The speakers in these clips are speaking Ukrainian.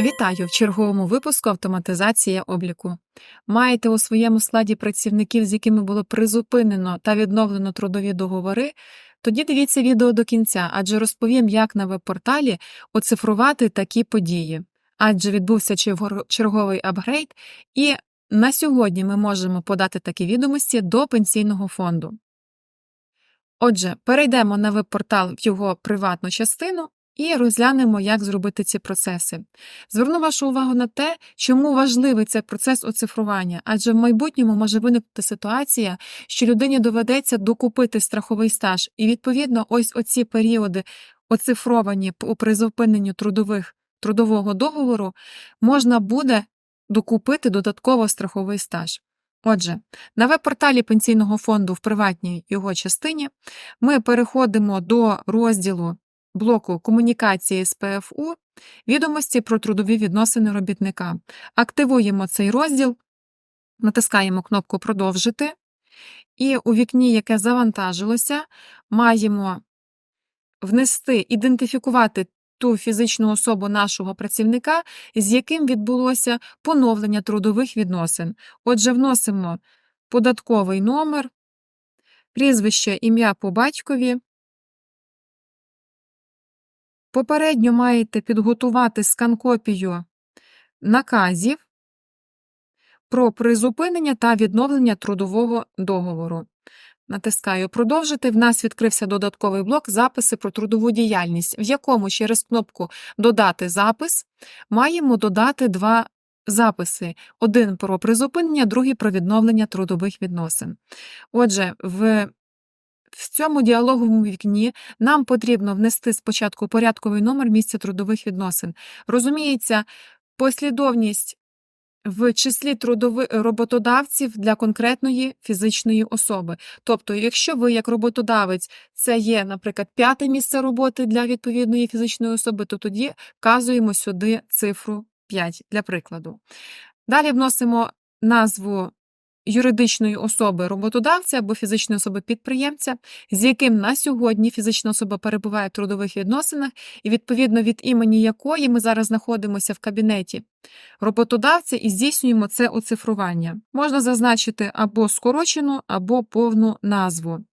Вітаю в черговому випуску автоматизація обліку. Маєте у своєму складі працівників, з якими було призупинено та відновлено трудові договори? Тоді дивіться відео до кінця, адже розповім, як на веб-порталі оцифрувати такі події. Адже відбувся черговий апгрейд, і на сьогодні ми можемо подати такі відомості до пенсійного фонду. Отже, перейдемо на веб-портал в його приватну частину і розглянемо, як зробити ці процеси. Зверну вашу увагу на те, чому важливий цей процес оцифрування, адже в майбутньому може виникнути ситуація, що людині доведеться докупити страховий стаж, і відповідно, ось оці періоди, оцифровані по призупиненню трудових трудового договору, можна буде докупити додатково страховий стаж. Отже, на веб-порталі пенсійного фонду в приватній його частині ми переходимо до розділу блоку комунікації з ПФУ відомості про трудові відносини робітника. Активуємо цей розділ, натискаємо кнопку Продовжити, і у вікні, яке завантажилося, маємо внести, ідентифікувати ту фізичну особу нашого працівника, з яким відбулося поновлення трудових відносин. Отже, вносимо податковий номер, прізвище, ім'я по батькові. Попередньо маєте підготувати скан-копію наказів про призупинення та відновлення трудового договору. Натискаю Продовжити. В нас відкрився додатковий блок Записи про трудову діяльність, в якому через кнопку Додати запис маємо додати два записи: один про призупинення, другий про відновлення трудових відносин. Отже, в в цьому діалоговому вікні нам потрібно внести спочатку порядковий номер місця трудових відносин. Розуміється, послідовність в числі трудови... роботодавців для конкретної фізичної особи. Тобто, якщо ви, як роботодавець, це є, наприклад, п'яте місце роботи для відповідної фізичної особи, то тоді вказуємо сюди цифру 5 для прикладу. Далі вносимо назву юридичної особи роботодавця або фізичної особи підприємця, з яким на сьогодні фізична особа перебуває в трудових відносинах, і відповідно від імені якої ми зараз знаходимося в кабінеті роботодавця і здійснюємо це оцифрування. Можна зазначити або скорочену, або повну назву.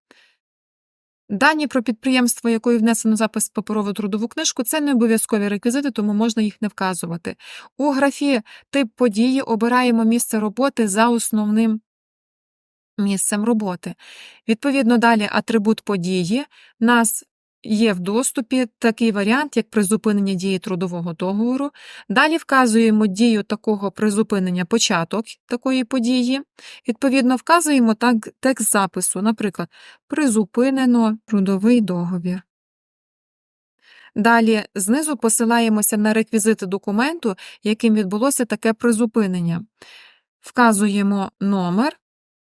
Дані про підприємство, якої внесено запис в паперову трудову книжку, це не обов'язкові реквізити, тому можна їх не вказувати. У графі тип події обираємо місце роботи за основним місцем роботи. Відповідно, далі атрибут події. Нас є в доступі такий варіант, як призупинення дії трудового договору. Далі вказуємо дію такого призупинення початок такої події. Відповідно, вказуємо так, текст запису, наприклад, призупинено трудовий договір. Далі знизу посилаємося на реквізити документу, яким відбулося таке призупинення. Вказуємо номер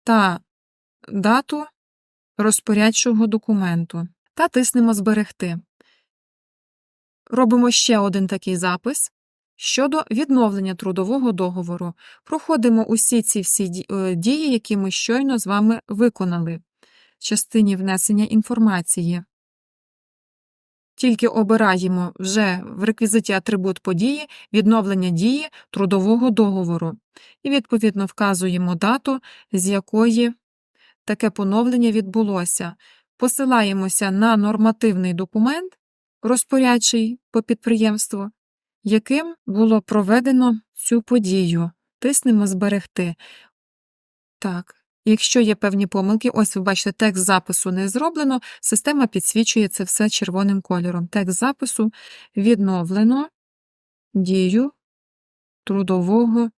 та дату розпорядчого документу та тиснемо Зберегти. Робимо ще один такий запис. Щодо відновлення трудового договору, проходимо усі ці всі е, дії, які ми щойно з вами виконали в частині внесення інформації. Тільки обираємо вже в реквізиті атрибут події відновлення дії трудового договору і, відповідно, вказуємо дату, з якої таке поновлення відбулося. Посилаємося на нормативний документ, розпорядчий по підприємству, яким було проведено цю подію. Тиснемо Зберегти. Так. Якщо є певні помилки, ось ви бачите, текст запису не зроблено, система підсвічує це все червоним кольором. Текст запису відновлено дію трудового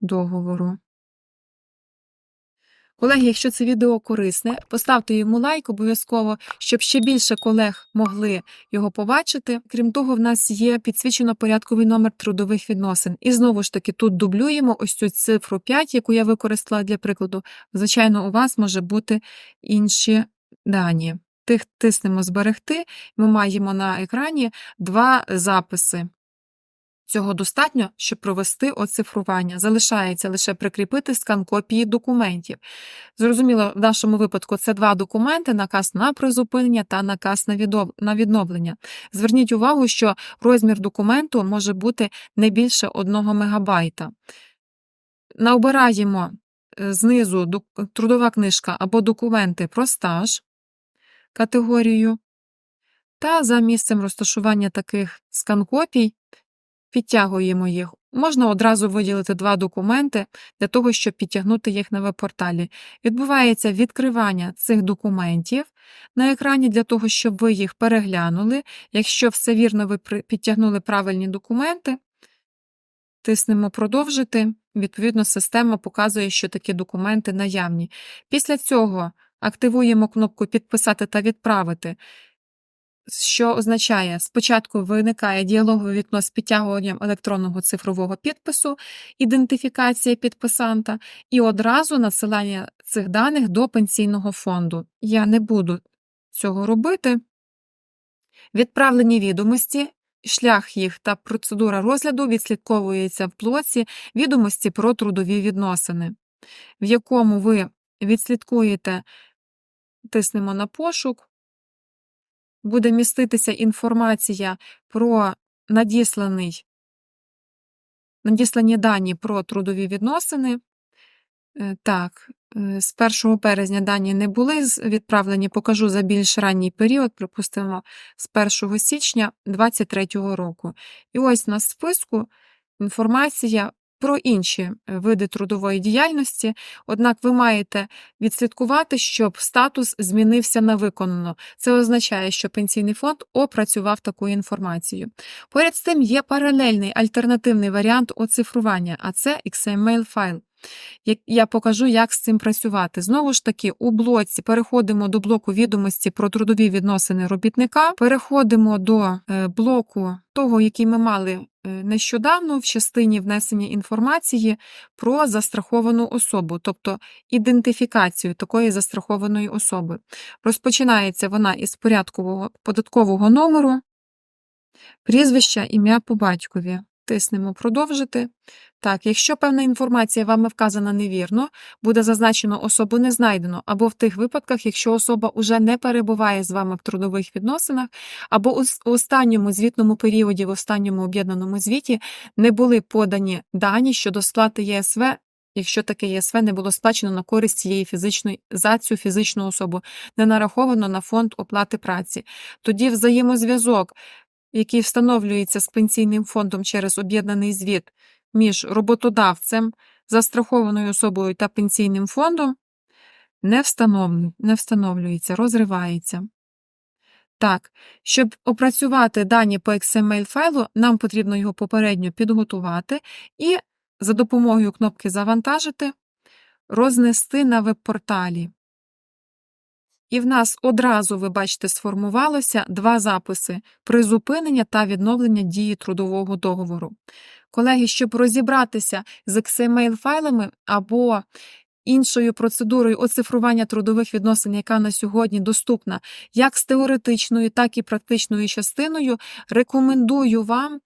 договору. Колеги, якщо це відео корисне, поставте йому лайк обов'язково, щоб ще більше колег могли його побачити. Крім того, в нас є підсвічено порядковий номер трудових відносин. І знову ж таки, тут дублюємо ось цю цифру 5, яку я використала для прикладу. Звичайно, у вас може бути інші дані. Тих тиснемо зберегти, ми маємо на екрані два записи. Цього достатньо, щоб провести оцифрування. Залишається лише прикріпити скан копії документів. Зрозуміло, в нашому випадку це два документи: наказ на призупинення та наказ на відновлення. Зверніть увагу, що розмір документу може бути не більше 1 мегабайта. Наобираємо е, знизу трудова книжка або документи про стаж категорію. Та за місцем розташування таких скан-копій підтягуємо їх. Можна одразу виділити два документи для того, щоб підтягнути їх на веб-порталі. Відбувається відкривання цих документів на екрані для того, щоб ви їх переглянули. Якщо все вірно, ви підтягнули правильні документи, тиснемо продовжити. Відповідно, система показує, що такі документи наявні. Після цього активуємо кнопку Підписати та відправити що означає, спочатку виникає діалогове вікно з підтягуванням електронного цифрового підпису, ідентифікація підписанта і одразу надсилання цих даних до пенсійного фонду. Я не буду цього робити. Відправлені відомості, шлях їх та процедура розгляду відслідковується в блоці відомості про трудові відносини, в якому ви відслідкуєте, тиснемо на пошук буде міститися інформація про надісланий, надіслані дані про трудові відносини. Е, Так, е, з 1 березня дані не були відправлені, покажу за більш ранній період, припустимо, з 1 січня 2023 року. І ось на списку інформація про інші е, види трудової діяльності, однак ви маєте відслідкувати, щоб статус змінився на виконано. Це означає, що пенсійний фонд опрацював таку інформацію. Поряд з тим є паралельний альтернативний варіант оцифрування, а це XML файл. Я покажу, як з цим працювати. Знову ж таки, у блоці переходимо до блоку відомості про трудові відносини робітника, переходимо до е, блоку того, який ми мали е, нещодавно в частині внесення інформації про застраховану особу, тобто ідентифікацію такої застрахованої особи. Розпочинається вона із порядкового податкового номеру, прізвища, ім'я по батькові. Тиснемо продовжити. Так, якщо певна інформація вами вказана невірно, буде зазначено особу не знайдено, або в тих випадках, якщо особа уже не перебуває з вами в трудових відносинах, або у останньому звітному періоді, в останньому об'єднаному звіті не були подані дані щодо сплати ЄСВ, якщо таке ЄСВ не було сплачено на користь цієї фізичної за цю фізичну особу, не нараховано на фонд оплати праці. Тоді взаємозв'язок, який встановлюється з пенсійним фондом через об'єднаний звіт між роботодавцем, застрахованою особою та пенсійним фондом, не, встановлю- не встановлюється, розривається. Так, щоб опрацювати дані по XML файлу, нам потрібно його попередньо підготувати і за допомогою кнопки Завантажити рознести на веб-порталі. І в нас одразу, ви бачите, сформувалося два записи призупинення та відновлення дії трудового договору. Колеги, щоб розібратися з XML-файлами або іншою процедурою оцифрування трудових відносин, яка на сьогодні доступна як з теоретичною, так і практичною частиною, рекомендую вам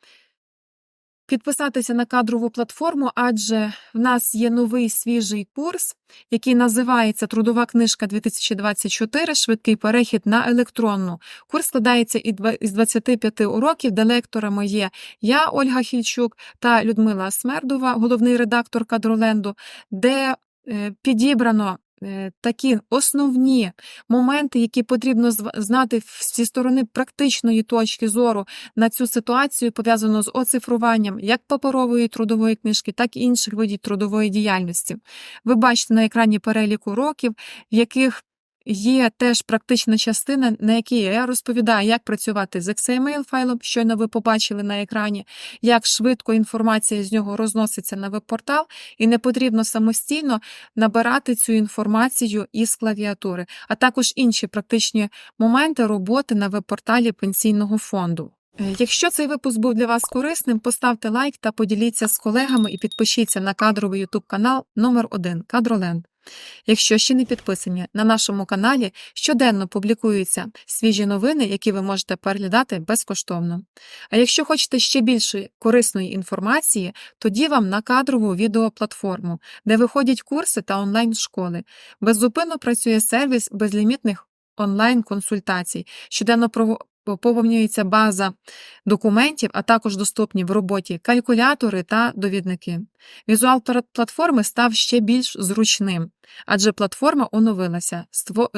підписатися на кадрову платформу, адже в нас є новий свіжий курс, який називається Трудова книжка 2024. Швидкий перехід на електронну. Курс складається із 25 уроків, де лекторами є я, Ольга Хільчук та Людмила Смердова, головний редактор кадроленду, де е, підібрано. Е, Такі основні моменти, які потрібно знати зі сторони практичної точки зору на цю ситуацію, пов'язану з оцифруванням як паперової трудової книжки, так і інших видів трудової діяльності. Ви бачите на екрані перелік уроків, в яких є теж практична частина, на якій я розповідаю, як працювати з XML файлом, щойно ви побачили на екрані, як швидко інформація з нього розноситься на веб-портал, і не потрібно самостійно набирати цю інформацію із клавіатури, а також інші практичні моменти роботи на веб-порталі пенсійного фонду. Е, Якщо цей випуск був для вас корисним, поставте лайк та поділіться з колегами і підпишіться на кадровий YouTube канал номер 1 Кадроленд. Якщо ще не підписані, на нашому каналі щоденно публікуються свіжі новини, які ви можете переглядати безкоштовно. А якщо хочете ще більше корисної інформації, тоді вам на кадрову відеоплатформу, де виходять курси та онлайн-школи. Беззупинно працює сервіс безлімітних онлайн-консультацій. Щоденно поповнюється база документів, а також доступні в роботі калькулятори та довідники. Візуал платформи став ще більш зручним, адже платформа оновилася.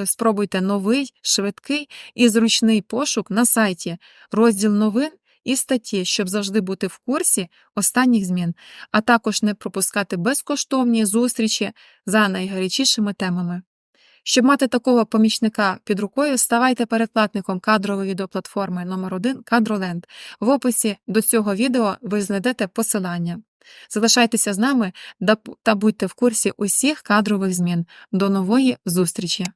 Спробуйте новий, швидкий і зручний пошук на сайті, розділ новин і статті, щоб завжди бути в курсі останніх змін, а також не пропускати безкоштовні зустрічі за найгарячішими темами. Щоб мати такого помічника під рукою, ставайте передплатником кадрової відеоплатформи номер 1 Кадроленд. В описі до цього відео ви знайдете посилання. Залишайтеся з нами та будьте в курсі усіх кадрових змін. До нової зустрічі!